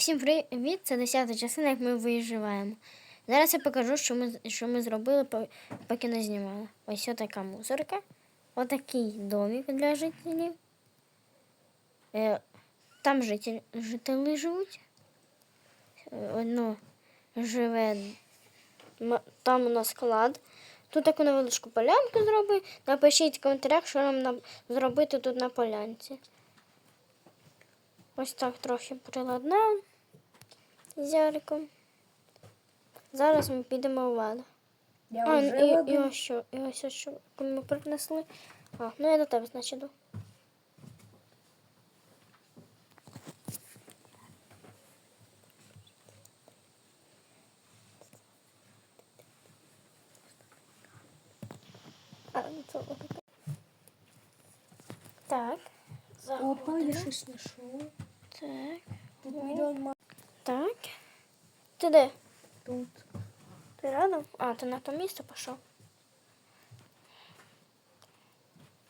Всім привіт! Це 10 частина, як ми виживаємо. Зараз я покажу, що ми, що ми зробили, поки не знімали. Ось така мусорка. Отакий домик для жителів. Е, там житель, жителі живуть. Одно живе. Там у нас склад. Тут таку невеличку полянку зроби. Напишіть в коментарях, що нам, зробити тут на полянці. Ось так трохи приладнав з Яриком. Зараз ми підемо в воду. Я А, вже і, і один. ось що, і ось що ми принесли. А, ну я до тебе, значить, іду. А, ну, це отаке. Так. Опа, я заходимо. щось знайшов. Так. Тут мільйон ма... Так. Ти де? Тут. Ти рядом? А, ти на то місце пішов.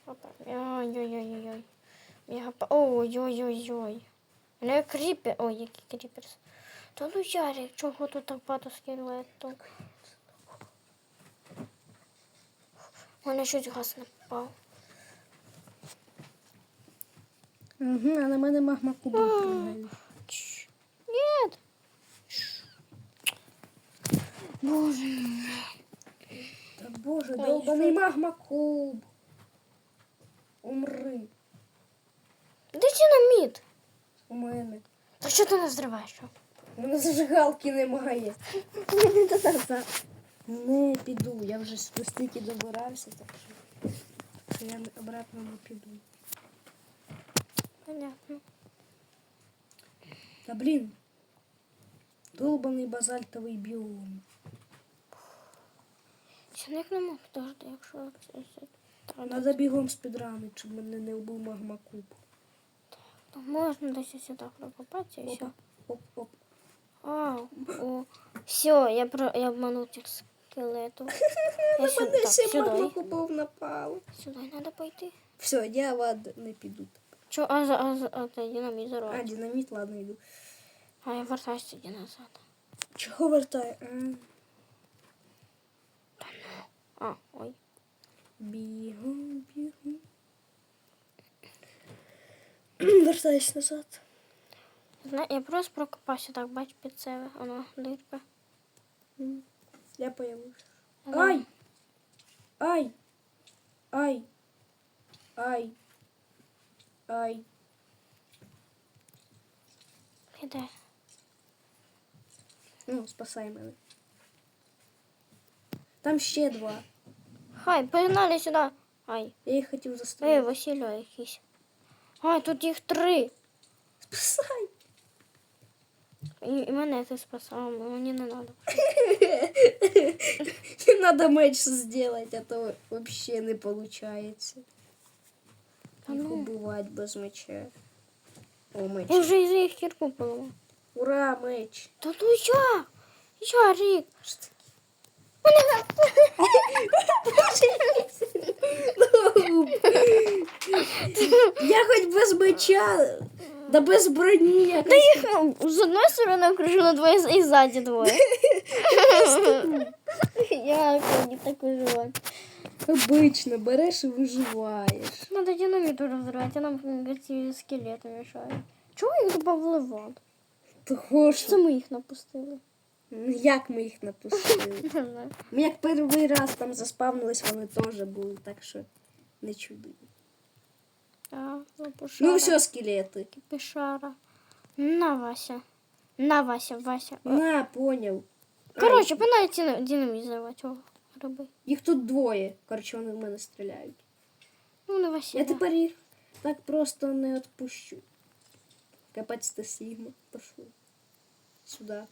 Опа. Ой-ой-ой-ой. Ой-ой-ой-ой. Не кріпер. Ой, який кріперс. Та ну Ярик, чого тут так багато скелету? Мене щось газ не попав. Угу, а на мене магма. Чш. Нет. Боже. Та боже, Ой, довбаний магма куб. Умри Де динаміт? у мене. Та що ти не взриваєш? що? У мене зажигалки немає. Не піду, я вже стільки добирався, так що, що я обратно не піду. Понятно. Та блін. Долбаний базальтовий біом. Сяник не мог подожди, якщо це. Надо бігом спідранити, щоб мене не вбив магма куб. то можна десь сюди прокопатися і все. Оп, оп. А, о, все, я про я обманув цих. Я сюди, Мене ще магма сюди. кубов напало. Сюди треба пойти. Все, я ладно, не піду. Чо, а, а, а, це динаміт А, динаміт, ладно, йду. А я вертаюся тоді назад. Чого вертає? А, А, ой. бігом, бігом. Вертаюсь назад. Зна, я просто прокопався так, бач, під себе. Воно, дирка. М, Я появився. Ай! Ай! Ай! Ай! Ай! Іде. Ну, спасай мене. Там ще два. Хай, погнали сюди. Ай. Я їх хотів Ей, застрелити. Василя якийсь. Ай, тут їх три. Спасай! І, і мене ти спасав, мені не треба. Не надо меч сделать, а то вообще не получается. Та Їх ну. убивать без меча. О, меч. Я вже із їх кірку поламав. Ура, меч. Та ну я! Я, Рік! Я хоть без меча, да без броні. Я Та їх з одної сторони окружено двоє і ззаді двоє. Як мені так виживати? обично береш і виживаєш. Надо динаміту розривати, а нам ці скелети мішають. Чого їх додавали в воду? Того Що це ми їх напустили? Ну, як ми їх напустили. Ми як перший раз там заспавнились, вони теж були, так що не чуди. А, лопушара. Ну все, скелети. Пішара. На, Вася. На, Вася, Вася. На, поняв. Коротше, ці динаміт зривати. Роби. Їх тут двоє. Коротше, вони в мене стріляють. Ну, не Вася. Я тепер їх так просто не відпущу. Капець та Сігма. Пошли. Сюди.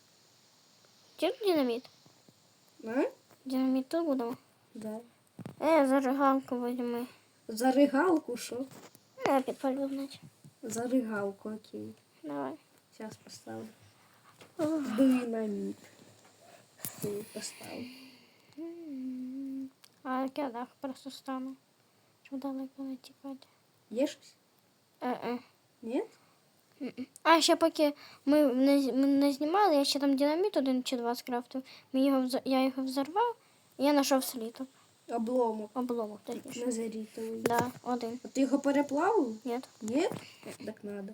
Чи тут динаміт? А? Динаміт тут будемо. Да. Е, зажигалку візьми. Заригалку, що? Я підпалю, значить. Заригалку, окей. Давай. Зараз поставлю. Ух. Динаміт. Все, поставлю. А як я так просто стану. Щоб далеко не тікати. Є щось? Е-е. Ні? А ще поки ми не, ми не знімали, я ще там динаміт один чи два скрафтив. Ми його, я його взорвав, і я знайшов сліток. Обломок. Обломок, точніше. Назарітовий. Да, один. А ти його переплавив? Ні. Ні? Так надо.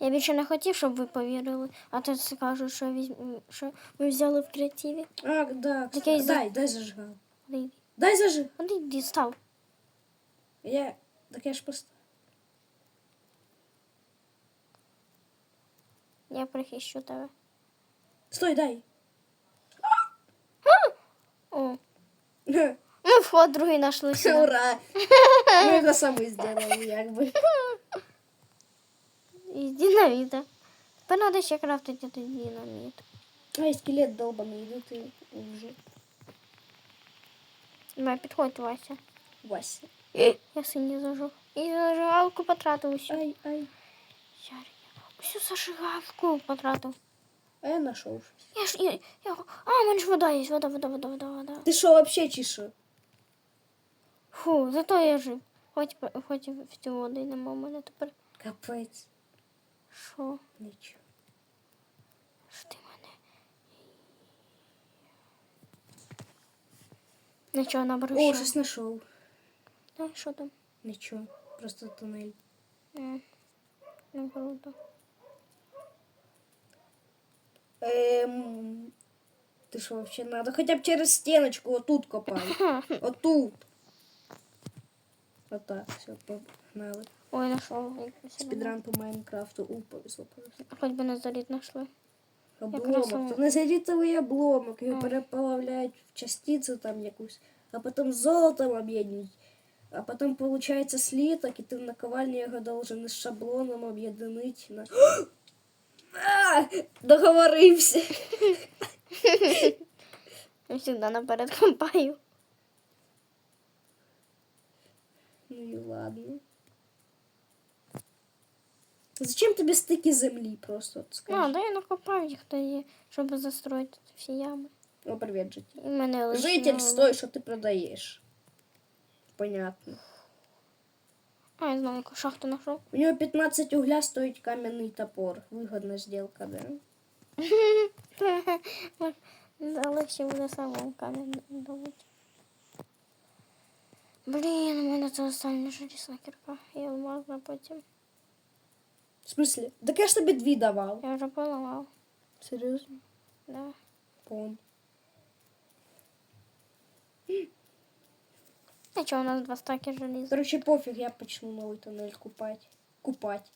Я більше не хотів, щоб ви повірили, а то скажуть, що, візь... що ви взяли в креативі. А, да. Так я Дай, дай зажигав. Один, Дай зажиг. один дістав. Я. Так я ж просто. Я прихищу тебе. Стой, дай. О, ми вход другий знайшли сюди. Ура! Ми його самі зробили, якби. Із динаміта. Тепер треба ще крафтити той динаміт. Ай, скелет долбаний, іди ти вже. Давай, підходь, Вася. Вася. Я сині зажу. І зажигалку потратив усю. Ай, ай. Ярик, Усю зажигалку потратив. А я щось. Я ж я, я, а, у мене ж вода є, вода, вода, вода, вода, вода. Ти що, вообще чи що? Фу, зато я жив. Хоч, хоч в цю води нема у мене тепер. Капець. Що? Нічого. Що ти мене? Нічого наберу. О, щось знайшов. Да, що там? Нічого. Просто тунель. М, Ну, круто. Ем... Ти що, вообще надо? Хоча б через стіночку отут копай. Отут. Отак, все, погнали. Ой, нашов. якусь Спідран по Майнкрафту. У, повезло, повезло. Хоч би на заліт знайшли. Обломок. Це обломок. Його А. переплавляють в частицю там якусь, а потім золотом об'єднують. А потім виходить сліток, і ти в наковальні його должен із шаблоном об'єднати на. А, договорився. Я завжди наперед компаю. Ну і ладно. Зачем тобі стики землі просто? От Ну, да я накопав їх тоді, щоб застроїти всі ями. О, привіт, житель. І мене лише Житель, стой, що ти продаєш. Понятно. А, я знаю, яку шахту знайшов. У нього 15 угля стоїть кам'яний топор. Вигодна сделка, да? Ще буде самому камінь добути. Блін, у мене це остання желізна кірка. Я алмазна потім. В смысле? Так я ж тобі дві давав. Я вже поламав. Серйозно? Да. Пон. А чого у нас два стаки желіза? Короче, пофіг, я почну новий тунель купати. Купать.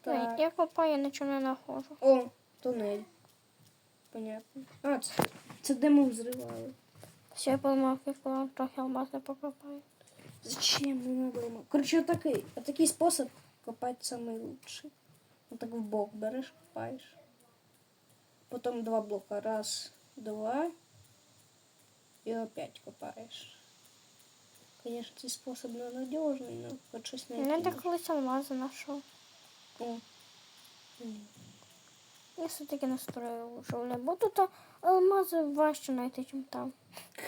Так. Я копаю, нічого не знаходжу. О, тунель. Понятно. А, це, це де ми взривали. Все, я поламав кірку, трохи алмаз не покопаю. Зачем не надо ломать? Короче, отакий, отакий спосіб копати самий лучший. Отак в бок береш, копаєш. Потім два блока. Раз, два. І опять копаєш. Конечно, цей спосіб ненадіжний, але хоч щось Я знайти. так колись алмази знайшов. О. Я все-таки настрою лучше, бля, бо тут алмази важче знайти, ніж там.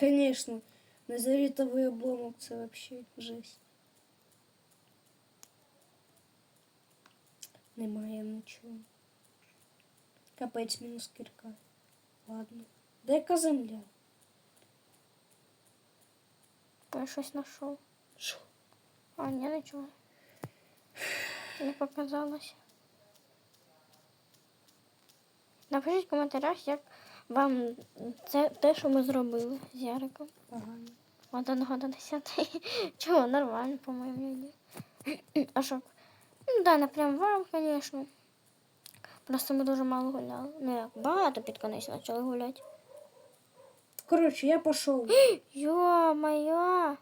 Конечно. Назарітовий обломок це вообще жесть. Немає нічого. Капець мінус кірка. Ладно. Де яка земля? Я щось знайшов. Що? А, ні, нічого. Не показалось. Напишіть в коментарях, як вам це те, що ми зробили з Яриком. Погано. От одного до десяти. Чого, нормально, по-моєму, йде. А що? Ну, да, не прям вам, звісно. Просто ми дуже мало гуляли. Ну як, багато під конець почали гуляти. Коротше, я пішов. Йо-моє.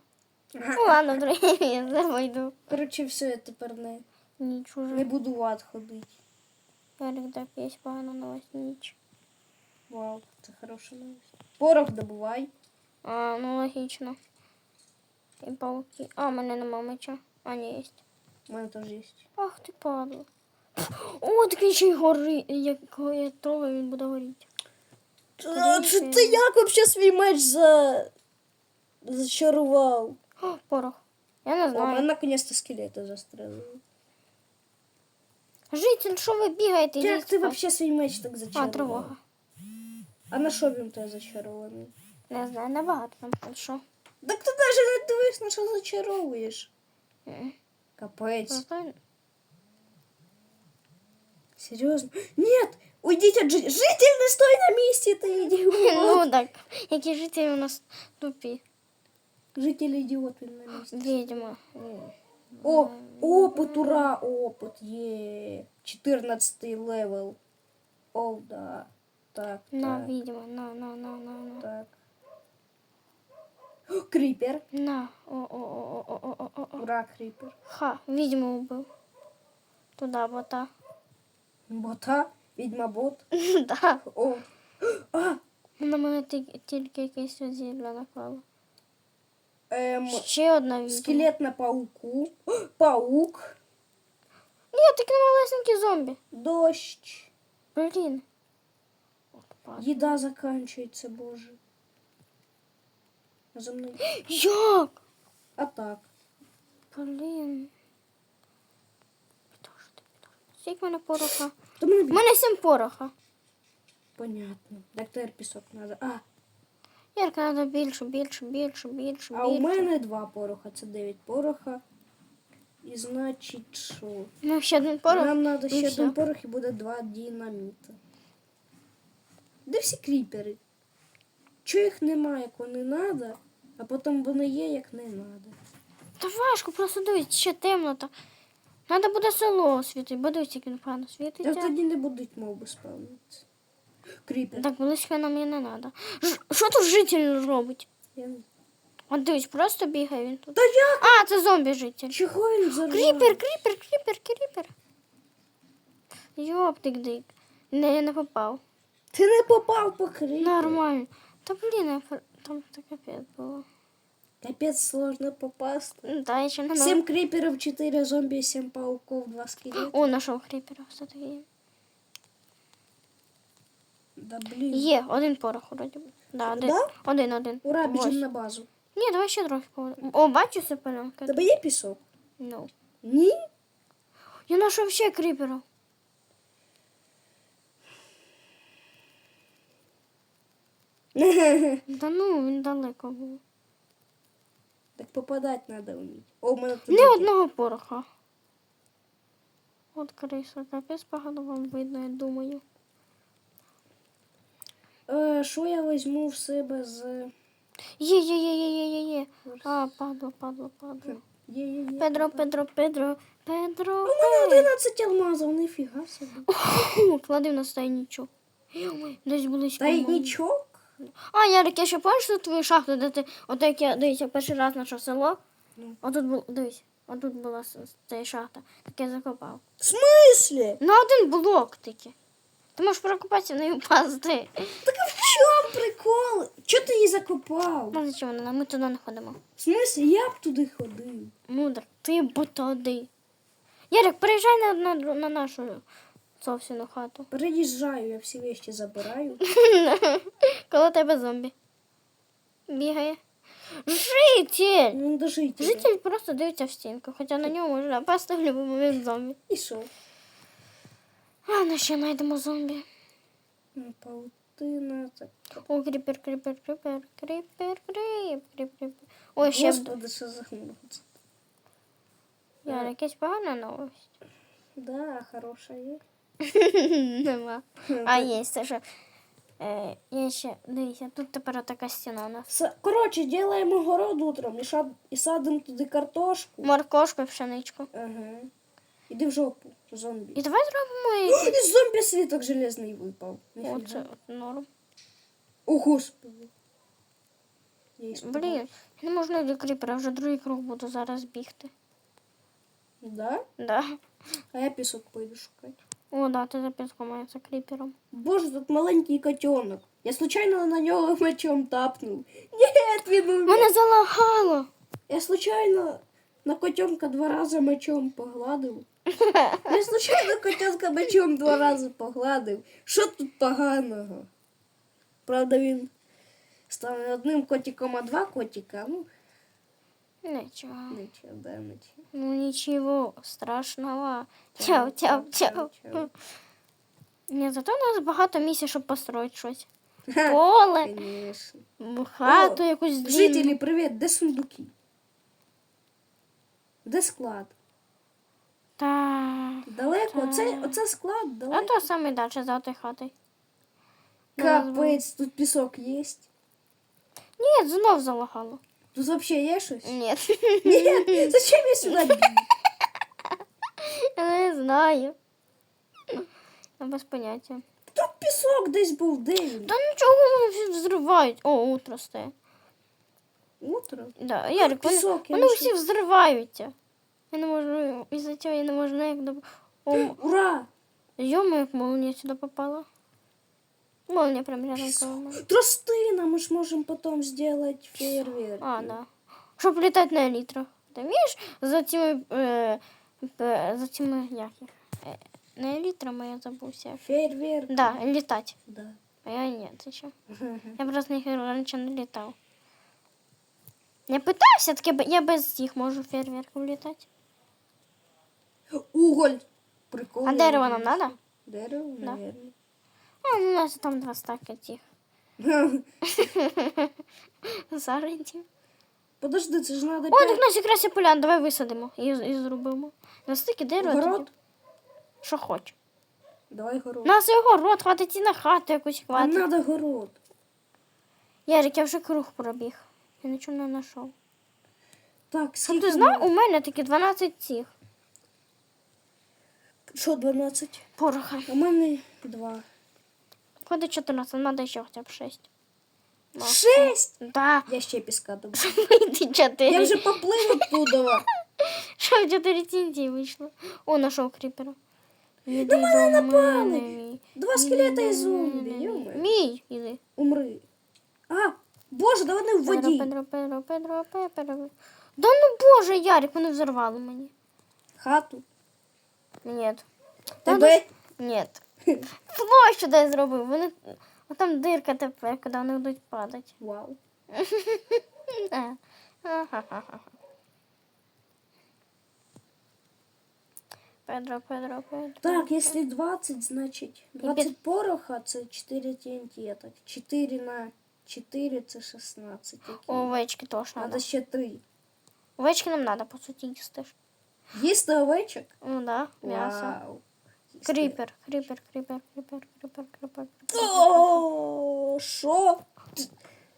Ну ладно, я завойду. Коротше, все, я тепер не, Ніч не буду в ад ходити. Ярик, так є погана новость, ніч. Вау, це хороша новость. Порох добувай. А, ну логічно. І пауки. А, у мене нема меча. А, не є. У мене теж є. Ах ти падла. О, такий ще й гори. Як я трогаю, він буде горіти. А, це ти як вообще свій меч за... зачарував? О, порох. Я не О, знаю. мене наконец-то скелети застрелили. Житель, що ви бігаєте? Як Йдіть ти спати. вообще свій меч так А, зачарував? тривога. А на що він тебе зачарований? Не знаю, набагато там що. Так ти навіть не дивись, на що зачаровуєш. М. Капець. Просто Серйозно? Нет! Уйдіть от жителя! Житель, не стой на місці, ти ідіот! Ну так, які жителі у нас тупі. Житель ідіот, він на місці. Відьма. О, опит, ура, опит, є. 14 левел. О, да. Так, На, так, відьма, на, на, на, на, на. так. О, Кріпер. На. О, о, о, о, о, о, о, о. Ура, кріпер. Ха, відьму убив. Туди, бота. Бота, відьма бот. Да. О. А, На мене ті- тільки якесь зілля наклало. ем, Ще одна відьма. скелет на пауку. О, Паук. Ні, такі малесенькі зомбі. Дощ. Блін. От падла. Їда заканчується, боже. За мною. Як? А так. Блін. Скільки в мене пороха? То мене У мене сім пороха. Понятно. Так тепер пісок треба. А, Ярко, треба більше, більше, більше, більше, а у мене два пороха. Це дев'ять пороха. І значить, що? Ну, ще один порох. Нам треба ще все. один порох і буде два динаміта. Де всі кріпери? Чого їх немає, як вони треба, а потім вони є, як не треба. Та важко, просто дивись, ще темно так. Треба буде село освітити, дивись, як він погано Та світиться. тоді не будуть моби спавнитися. Кріпер. Так близько нам і не треба. Що тут житель робить? Я... не- От дивись, просто бігає він тут. Та як? А, це зомбі житель. Чого він зарвав? Кріпер, кріпер, кріпер, кріпер. Йоптик дик. Не, я не попав. Ти не попав по кріпер. Нормально. Та блін, я пр- там так капець було. Капець сложно попасти. Та я ще не Сім кріперів, чотири зомбі, сім пауков, два скелети. О, нашов кріпера, все таки є. Да блін. Є, один порох вроді. би. Да, один, Да? один, один. Ура, Ось. біжимо на базу. Ні, давай ще трохи поговоримо. О, бачу сепеленка. Тебе є пісок? Ну. Ні? Я знайшов ще кріпера. Та ну, він далеко був. Попадати треба вміти. О, у мене тут одного пороха. От криса, капець погано вам видно, я думаю. Е, Що я візьму в себе з... Є, є, є, є, є, є, є. А, падло, падло, падло. Є, є, є. Педро, Педро, Педро, Педро. У мене 11 алмазів, ніфіга собі. Клади на стайничок. Десь близько. Та й нічого. А, Ярик, я ще пам'ятаєш що твою шахту, де ти, от як я, дивись, я перший раз знайшов село. Ну. Отут був, дивись, отут була с- ця шахта. Так я закопав. В смислі? На один блок тільки. Ти можеш прокопатися в неї впасти. Так а в чому прикол? Чого ти її закопав? Ну, зачем вона? Ми туди не ходимо. В смислі, я б туди ходив. Мудр, ти бо туди. Ярик, приїжджай на, на, на нашу совсіну хату. Переїжджаю, я всі вещі забираю. Коло тебе зомбі. Бігає. Житель! Він до жителя. Житель просто дивиться в стінку, хоча на ньому може напасти в будь-який момент зомбі. І що? А, ну ще знайдемо зомбі. Паутина, так. О, кріпер, кріпер, кріпер, кріпер, кріп, кріп, кріп. Ой, ще. Господи, що за. Я якась погана новость. Да, хороша є. Нема. А є, це що. Е, є ще, дивіться, тут тепер така стіна у нас. С- Коротше, делаємо город утром і, шад... і садимо туди картошку. Моркошку і пшеничку. Ага. Іди в жопу, зомбі. І давай зробимо і... Із зомбі світок железний випав. Ніфіга. Оце от норм. О, господи. Я. Блін, я не можу знайти кріпера, вже другий круг буду зараз бігти. Да? Да. А я пісок пойду шукати. О, да, за піском має. Боже, тут маленький котенок. Я случайно на нього мечом тапнув. Ні, він умер. Мене залагало. Я случайно на котенка два рази мечом погладив. Я случайно котенка мечом два рази погладив. Що тут поганого? Правда, він став не одним котиком, а два котика. Ну, Нічого. Нічого, да, нічого. Ну нічого страшного. Чау, чау. чау. Ні, зато у нас багато місць, щоб построїти щось. Поле, Конечно. хату О, якусь длинну. Жителі, привіт, де сундуки? Де склад? Та. Далеко? Оце, оце склад А далеко. то саме далі за тою хатою. Капець, тут пісок є. Ні, знов залагало. Тут взагалі є щось? Ні. Ні, зачем я сюди біг? Я не знаю. Я без поняття. Тут пісок десь був, де він? Та нічого вони всі взривають. О, утро стає. Утро. Да, Ярик, вони, пісок, я вони не всі взриваються. Я не можу, із-за цього я не можу ніяк до... О, Ура! Йома, як молния сюди попала. Молния прям рядом коло. Тростина, мы ж можем потом сделать фейерверк. А, да. Щоб літати на елітрах. Ти вмієш за цими, е, е, за цими, як їх? Е, не елітрами я забувся. Фейерверк. Да, літати. Да. А я ні, зачем? Я просто них раніше не літав. Я питався, таки я без їх можу фейерверком літати. Уголь. Прикольно. А дерево нам надо? Дерево, Да. наверное. А, у нас там два стаки тих. Саженців. Подожди, це ж надо О, так п'ять- у нас якраз є полян, давай висадимо і, і зробимо. На стики дерева. Город? тоді. Що хоч. Давай город. У нас є город, хватить і на хату якусь А хватить. надо город. Ярик, я вже круг пробіг. Я нічого не знайшов. Так, А скільки? ти знав, у мене такі 12 цих Що, 12? пороха. У мене 2. Ходить 14, треба ще хоча б 6. Ну, 6? Да. Я ще піска. Вийди 4. Я вже поплив оттуда. Що в 4 тінті вийшло? О, знайшов кріпера. На мене напали. Два скелета і зомбі. мій. Іди. Умри. А, боже, да вони в воді. Педро, Педро, Педро, Педро, Педро. Да ну боже, Ярик, вони взорвали мені. Хату. Ні. Тебе? Ні. Площу дай зробив. Вони... А там дирка тепер, коли вони будуть падати. Вау. Е. Ха-ха-ха-ха. Педро, Педро, Педро. Так, если 20, значить 20 пороха це 4 TNT. Так, 4 на 4 це 16. Які? Овечки теж Надо треба. ще 3. Овечки нам треба, по суті, їсти. ж. Їсти овечок? Ну да, м'ясо. Вау. Кріпер, кріпер, кріпер, кріпер, кріпер, кріпер. О, Що?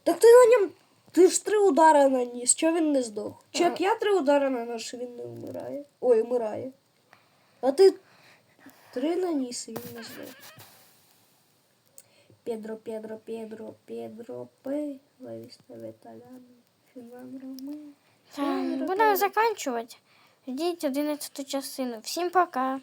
Так ти на ньому. Ти ж три удари наніс, чого він не здох? Чи як я три удари наношу, він не вмирає. Ой, вмирає. А ти три наніс і він не здох. Педро, Педро, Педро, Педро, П. Лавіста Віталяна. Фінан Ромей. Так, Будемо закінчувати. Ждіть 11 частину. Всім пока.